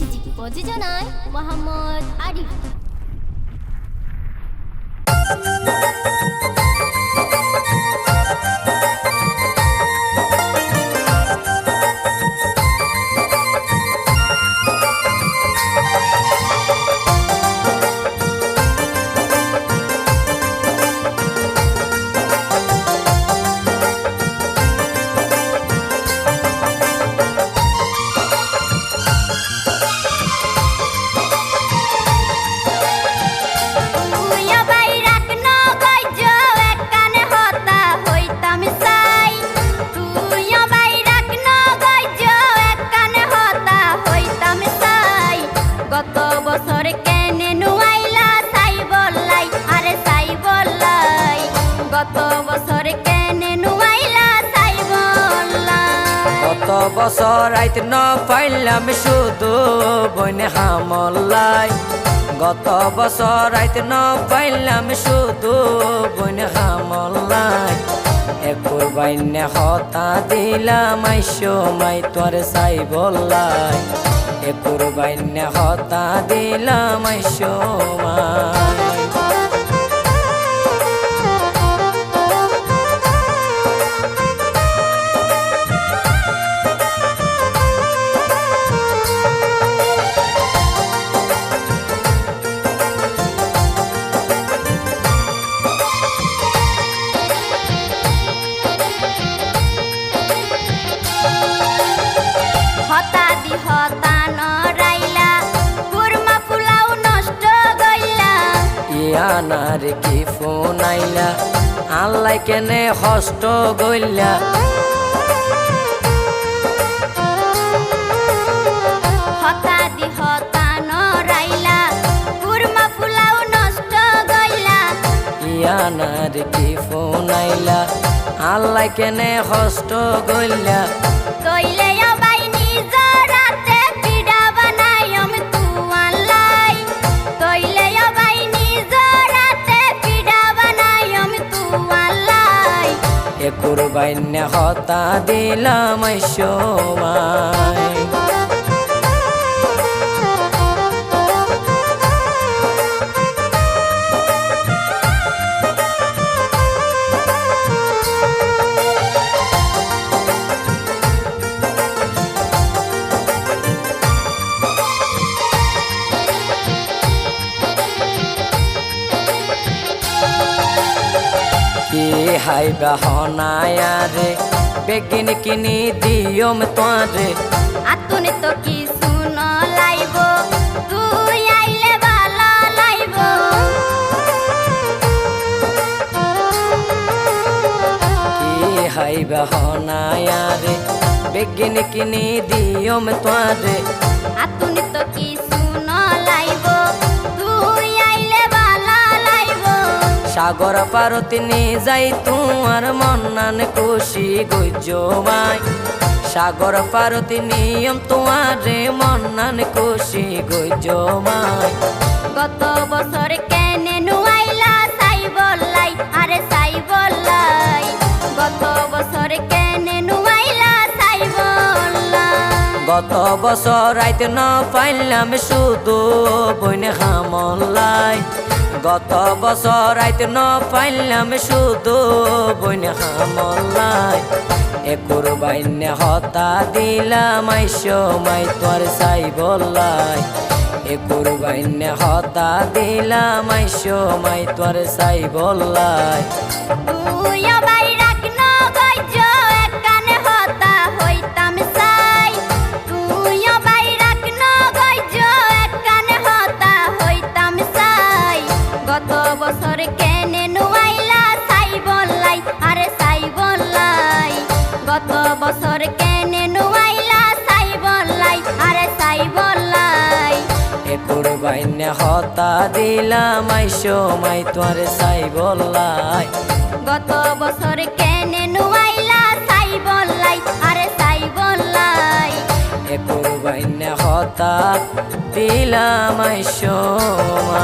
চিঠি প্রযোজনায় মোহাম্মদ আরিফ বছর আইত ন পাইলাম শুধু বইনে হামলাই। গত বছর আইত ন পাইলাম শুধু বইনে হামলাই। একুর বাইনে হতা দিলাম, আইসো মাই তোর সাই বললাই একুর বাইনে হতা দিলাম, আইসো মাই। ইয়ানার কি ফোন আইলা? আল্লাই কেনে হষ্ট গইলা ইয়ানার কি ফোন আইলা? আল্লাই কেনে হষ্ট গইলা কইলে অবাই নিজরাতে একুর বাইনে হতা দিলাম সময়। হাই বাহনায়া রে বেগিন কিনি দিয়ম তোরে আতুনে তো কি শুন লাইব তুই আইলে ভালো লাইব। কি হাই বাহনায়া রে বেগিন কিনি দিয়ম তোরে আতুনে সাগর পারতি নি যাই তোমার মন্নান খুশি গুজমাই সাগর পারতি নিয়ম তোমারে মন্নান খুশি গুজমাই গত বছর কেনে নুয়াইলা সাই বললাই? আরে সাই বললাই। গত বছর কেনে নুয়াইলা সাই বললাই? গত বছর রাইতে ন পাইলাম শুধু বইনে হামলাই গত বছর রাইতে ন পাইলাম শুধু বইনে হামলাই। একুর বাইনে হতা দিলাম, আইসো মাই তোর সাই বললাই একুর বাইনে হতা দিলাম, আইসো মাই তোর সাই বললাই গত বছর কেনে নুয়াইলা সাই বললাই আরে সাই বললাই একুর বাইনে হতা দিলাম আইসো মাই তোর সাই বললাই গত বছর কেনে নুয়াইলা সাই বললাই আরে সাই বললাই একুর বাইনে হতা দিলাম আইসো মা।